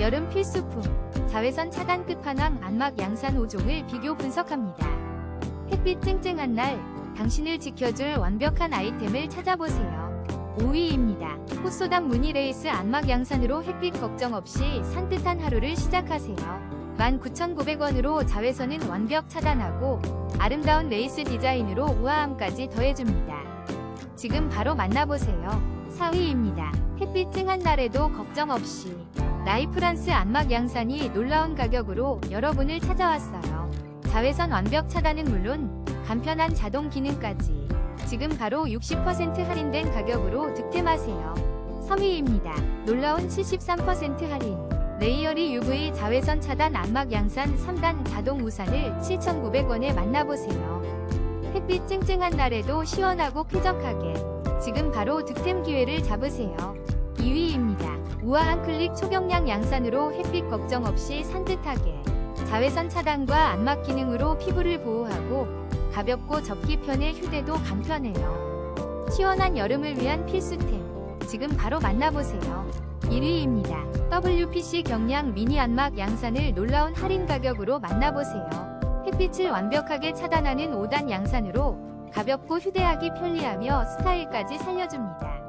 여름 필수품 자외선 차단 끝판왕 안막 양산 5종을 비교 분석합니다. 햇빛 쨍쨍한 날 당신을 지켜줄 완벽한 아이템을 찾아보세요. 5위입니다. 호소담 무늬 레이스 안막 양산으로 햇빛 걱정 없이 산뜻한 하루를 시작하세요. 19,900원으로 자외선은 완벽 차단하고 아름다운 레이스 디자인으로 우아함까지 더해줍니다. 지금 바로 만나보세요. 4위입니다. 햇빛 쨍한 날에도 걱정 없이 라이프란스 안막 양산이 놀라운 가격으로 여러분을 찾아왔어요. 자외선 완벽 차단은 물론 간편한 자동 기능까지 지금 바로 60% 할인된 가격으로 득템하세요. 3위입니다. 놀라운 73% 할인 레이어리 UV 자외선 차단 안막 양산 3단 자동 우산을 7,900원에 만나보세요. 햇빛 쨍쨍한 날에도 시원하고 쾌적하게 지금 바로 득템 기회를 잡으세요. 2위입니다. 우아한 클릭 초경량 양산으로 햇빛 걱정 없이 산뜻하게 자외선 차단과 안막 기능으로 피부를 보호하고 가볍고 접기 편해 휴대도 간편해요. 시원한 여름을 위한 필수템 지금 바로 만나보세요. 1위입니다. WPC 경량 미니 안막 양산을 놀라운 할인 가격으로 만나보세요. 햇빛을 완벽하게 차단하는 5단 양산으로 가볍고 휴대하기 편리하며 스타일까지 살려줍니다.